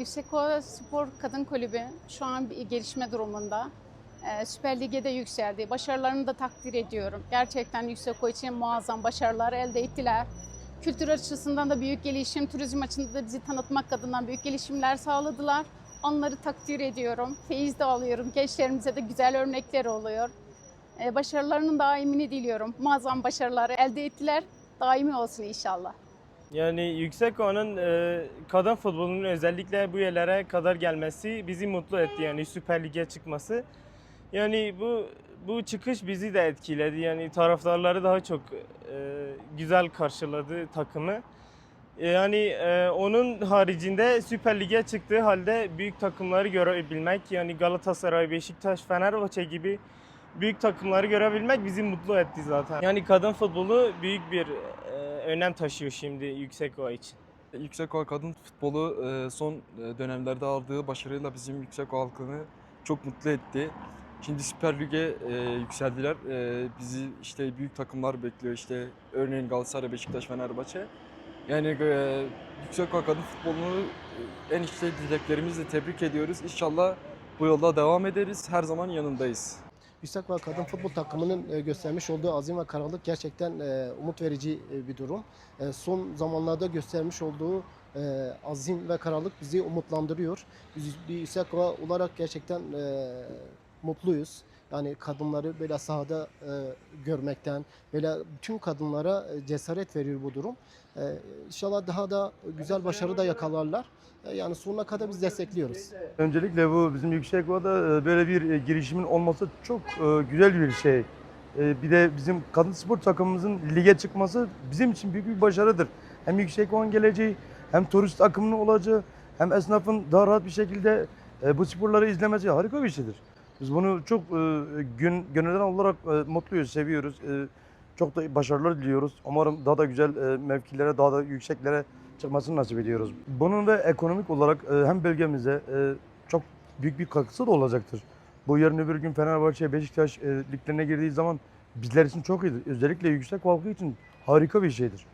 Yüksekova Spor Kadın Kulübü şu an bir gelişme durumunda. Ee, Süper Lig'e yükseldi. Başarılarını da takdir ediyorum. Gerçekten Yüksekova için muazzam başarılar elde ettiler. Kültür açısından da büyük gelişim, turizm açısından da bizi tanıtmak adına büyük gelişimler sağladılar. Onları takdir ediyorum. Feyiz de alıyorum. Gençlerimize de güzel örnekler oluyor. Ee, Başarılarının daimini diliyorum. Muazzam başarılar elde ettiler. Daimi olsun inşallah. Yani yüksek oranın e, kadın futbolunun özellikle bu yerlere kadar gelmesi bizi mutlu etti yani Süper Lig'e çıkması. Yani bu bu çıkış bizi de etkiledi. Yani taraftarları daha çok e, güzel karşıladı takımı. Yani e, onun haricinde Süper Lig'e çıktığı halde büyük takımları görebilmek yani Galatasaray, Beşiktaş, Fenerbahçe gibi büyük takımları görebilmek bizi mutlu etti zaten. Yani kadın futbolu büyük bir e, önem taşıyor şimdi Yüksekova için. Yüksekova kadın futbolu e, son e, dönemlerde aldığı başarıyla bizim Yüksekova halkını çok mutlu etti. Şimdi Süper Lig'e e, yükseldiler. E, bizi işte büyük takımlar bekliyor. İşte örneğin Galatasaray, Beşiktaş, Fenerbahçe. Yani e, Yüksekova kadın futbolunu e, en içte dileklerimizle tebrik ediyoruz. İnşallah bu yolda devam ederiz. Her zaman yanındayız. Yüksekova Kadın Futbol takımının e, göstermiş olduğu azim ve kararlılık gerçekten e, umut verici e, bir durum. Son zamanlarda göstermiş olduğu azim ve kararlılık bizi umutlandırıyor. Biz bir Yüksekova olarak gerçekten mutluyuz. Yani kadınları böyle sahada e, görmekten, böyle bütün kadınlara e, cesaret veriyor bu durum. E, İnşallah daha da güzel başarı da yakalarlar. E, Yani sonuna kadar biz destekliyoruz. Öncelikle bu bizim Yüksekova'da e, böyle bir e, girişimin olması çok güzel bir şey. Bir de bizim kadın spor takımımızın lige çıkması bizim için büyük bir başarıdır. Hem Yüksekova'nın geleceği, hem turist akımının olacağı, hem esnafın daha rahat bir şekilde bu sporları izlemesi harika bir şeydir. Biz bunu çok e, gün, gönülden olarak e, mutluyuz, seviyoruz. E, Çok da başarılar diliyoruz. Umarım daha da güzel e, mevkilere, daha da yükseklere çıkmasını nasip ediyoruz. Bunun da ekonomik olarak e, hem bölgemize e, çok büyük bir katkısı da olacaktır. Bu yarın öbür gün Fenerbahçe, Beşiktaş e, liglerine girdiği zaman bizler için çok iyidir. Özellikle yüksek halkı için harika bir şeydir.